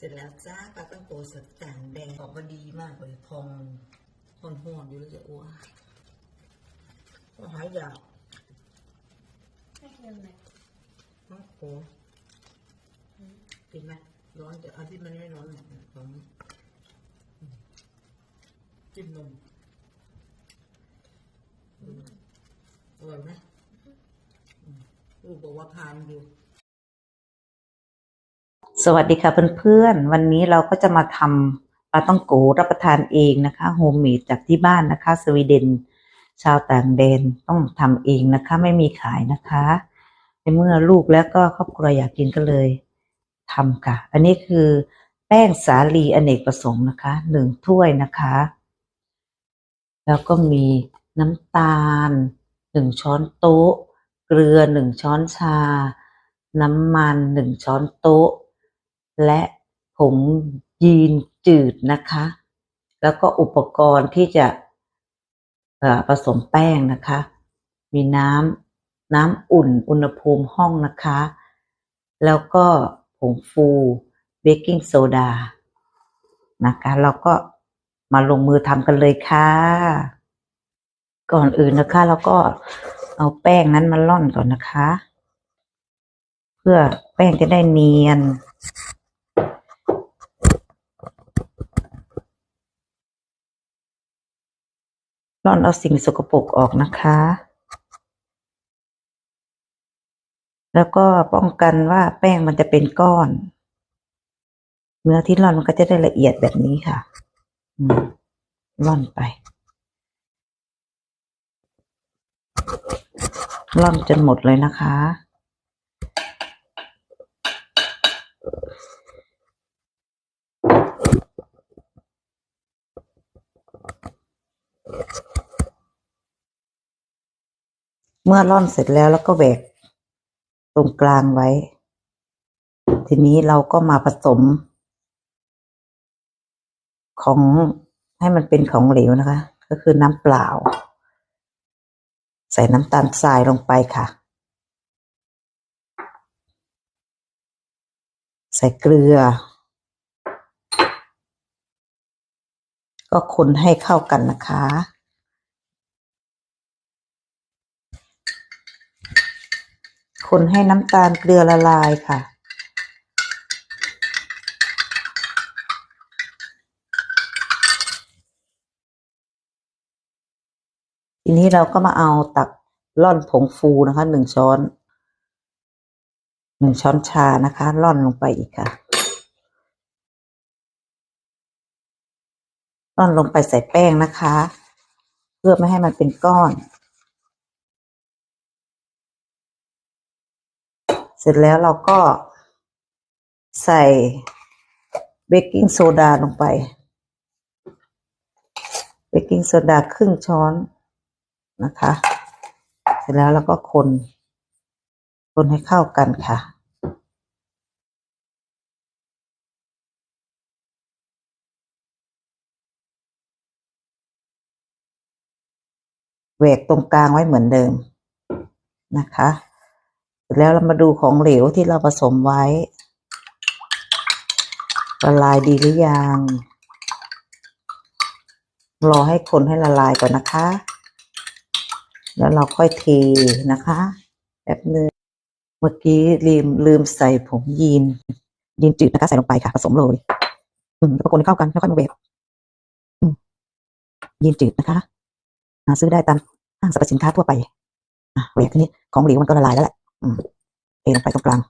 เสร็จแล้วจ้าปลาตั้งโกสดจานแดงออกมาดีมากเลยพองหอนหอนๆอยู่เลยจะอ้วกก็หายอยากให้เค็มไหมน้องโกกินไหมร้อนแต่เอาที่มันไม่ร้อนหน่อยของอืมจิ้มนมอืมอร่อยไหมอืมลูกบอกว่าพานอยู่ สวัสดีค่ะเพื่อนๆ วันนี้เราก็จะมาทำปลาต้องโกรับประทานเองนะคะโฮมเมดจากที่บ้านนะคะ สวีเดน ชาวต่างแดนต้องทำเองนะคะ ไม่มีขายนะคะในเมื่อลูกแล้วก็ครอบครัวอยากกินก็เลยทำค่ะ อันนี้คือแป้งสาลีอเนกประสงค์นะคะหนึ่งถ้วยนะคะ แล้วก็มีน้ำตาลหนึ่งช้อนโต๊ะ เกลือหนึ่งช้อนชา น้ำมันหนึ่งช้อนโต๊ะ และผงยีนจืดนะคะ แล้วก็อุปกรณ์ที่จะผสมแป้งนะคะ มีน้ำน้ำอุ่นอุณหภูมิห้องนะคะ แล้วก็ผงฟูเบกกิ้งโซดานะคะเราก็มาลงมือทำกันเลยค่ะ ก่อนอื่นนะคะเราก็เอาแป้งนั้นมาล่อนก่อนนะคะ เพื่อแป้งจะได้เนียน ร่อนเอาสิ่งสกปรกออกนะคะ แล้วก็ป้องกันว่าแป้งมันจะเป็นก้อน เนื้อที่ร่อนมันก็จะได้ละเอียดแบบนี้ค่ะร่อนไปร่อนจนหมดเลยนะคะ เมื่อร่อนเสร็จแล้วแล้วก็แหวกตรงกลางไว้ ทีนี้เราก็มาผสม ของให้มันเป็นของเหลวนะคะ ก็คือน้ำเปล่า ใส่น้ำตาลทรายลงไปค่ะ ใส่เกลือ ก็คนให้เข้ากันนะคะ คนให้น้ำตาลเกลือละลายค่ะ ทีนี้เราก็มาเอาตักร่อนผงฟูนะคะหนึ่งช้อนหนึ่งช้อนชานะคะร่อนลงไปอีกค่ะร่อนลงไปใส่แป้งนะคะ เพื่อไม่ให้มันเป็นก้อน เสร็จแล้วเราก็ใส่เบกกิ้งโซดาลงไป เบกกิ้งโซดาครึ่งช้อนนะคะ เสร็จแล้วเราก็คน คนให้เข้ากันค่ะ แหวกตรงกลางไว้เหมือนเดิมนะคะ แล้วเรามาดูของเหลวที่เราผสมไว้ละลายดีหรือยัง รอให้คนให้ละลายก่อนนะคะ แล้วเราค่อยเทนะคะแบบนึงเมื่อกี้ลืมลืมใส่ผงยีน ยีนจืดนะคะใส่ลงไปค่ะผสมเลยอืมแล้วก็คนให้เข้ากันแล้วค่อยมาเวฟยีนจืดนะคะหาซื้อได้ตามห้างสรรพสินค้าทั่วไปอะเวฟทีนี้ของเหลวมันก็ละลายแล้วแหละ อืมเทลงไปตรงกลาง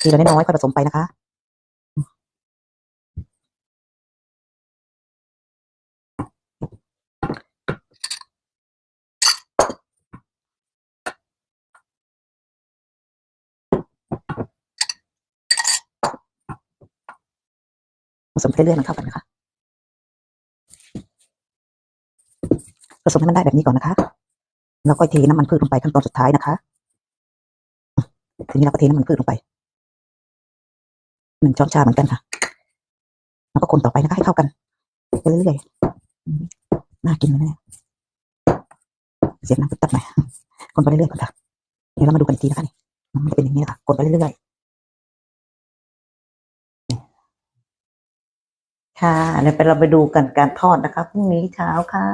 ทีละน้อยๆค่อยผสมไปนะคะผสมไปเรื่อยๆมันเข้ากันนะคะ ผสมให้มันได้แบบนี้ก่อนนะคะ แล้วก็เทน้ำมันพืชลงไปขั้นตอนสุดท้ายนะคะ ทีนี้เราก็เทน้ำมันพืชลงไปหนึ่งช้อนชาเหมือนกันค่ะ แล้วก็คนต่อไปนะคะให้เข้ากันเรื่อยๆน่ากินไหมเนี่ยเสียงน้ำตัดหน่อยคนไปเรื่อยๆก่อนค่ะเดี๋ยวเรามาดูกันทีนะคะนี่มันจะเป็นอย่างนี้ค่ะกดไปเรื่อยๆค่ะเดี๋ยวไปเราไปดูกันการทอดนะคะพรุ่งนี้เช้าค่ะ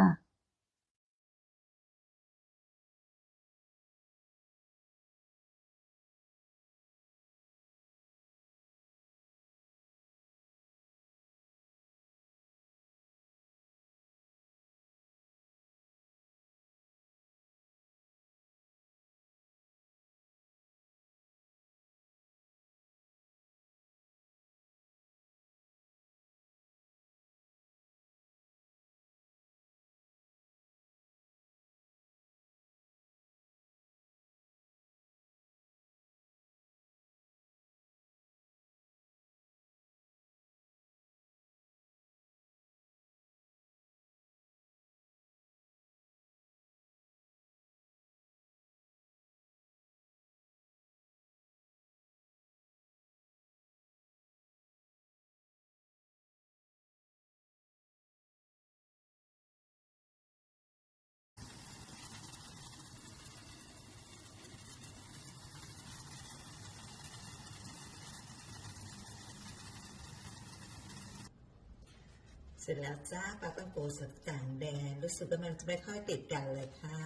ร็จแล้วจ้าปลาต้องโกสักจางแดง รู้สึกว่ามันจะไม่ค่อยติดกันเลยค่ะ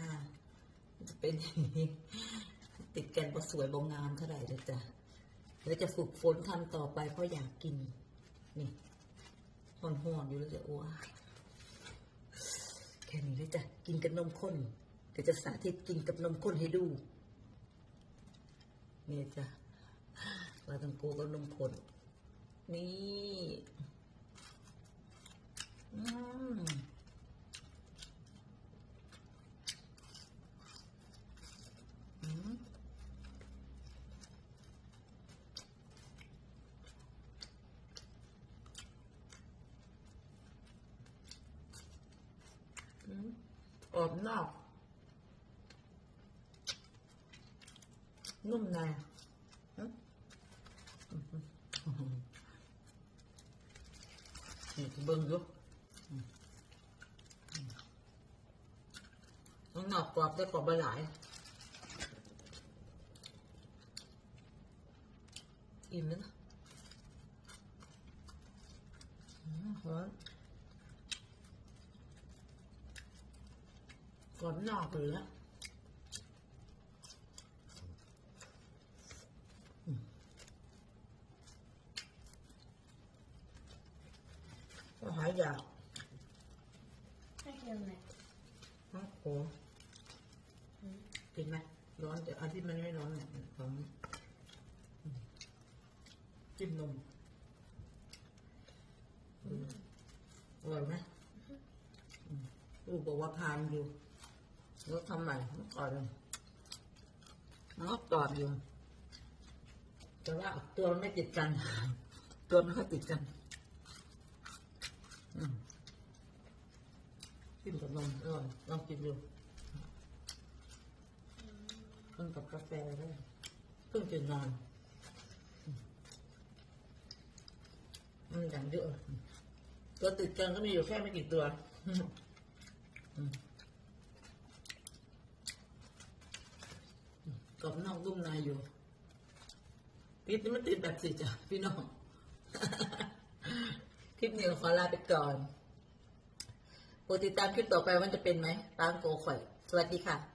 จะเป็นอย่างนี้ ติดกันพอสวยบงงามเท่าไหร่เลยจ้ะแล้วจะฝึกฝนทำต่อไปเพราะอยากกิน นี่ห่อนๆอยู่แล้วจะอ้วกแค่นี้เลยจ้ะ กินกับนมข้น เดี๋ยวจะสาธิตกินกับนมข้นให้ดู นี่จ้ะปลาต้องโกกับนมข้นนี่ อืมอืมอืมออกนอกนุ่ มในอืมอืมอืมนี่เบิ่งดูน้องหนอกกรอบได้กรอบไปหลาย อิ่มแล้วนะอืมหอมกรอบนอกเหลืออืมก็หายอยาก เค็มหน่อยโอ้โหกินไหมร้อนแต่อันที่มันไม่ร้อนเนี่ยของอืมจิ้มนมอืมอร่อยไหมอืมลูกบอกว่าพานอยู่แล้วทำใหม่เมื่อก่อนเลยมันก็กรอบอยู่ แต่ว่าตัวมันไม่ติดกัน ตัวมันไม่ติดกัน อืม กินกับนมอร่อยลองกินดูกินกับกาแฟได้เพิ่งจะนอนอืมอย่างเยอะตัวติดกันก็มีอยู่แค่ไม่กี่ตัวกรอบนอกรุ่มในอยู่ปิดนี่มันติดแบบสิจ้ะพี่น้อง คลิปนี้ขอลาไปก่อน โปรดติดตามคลิปต่อไปว่าจะเป็นไหมตามโกข่อย สวัสดีค่ะ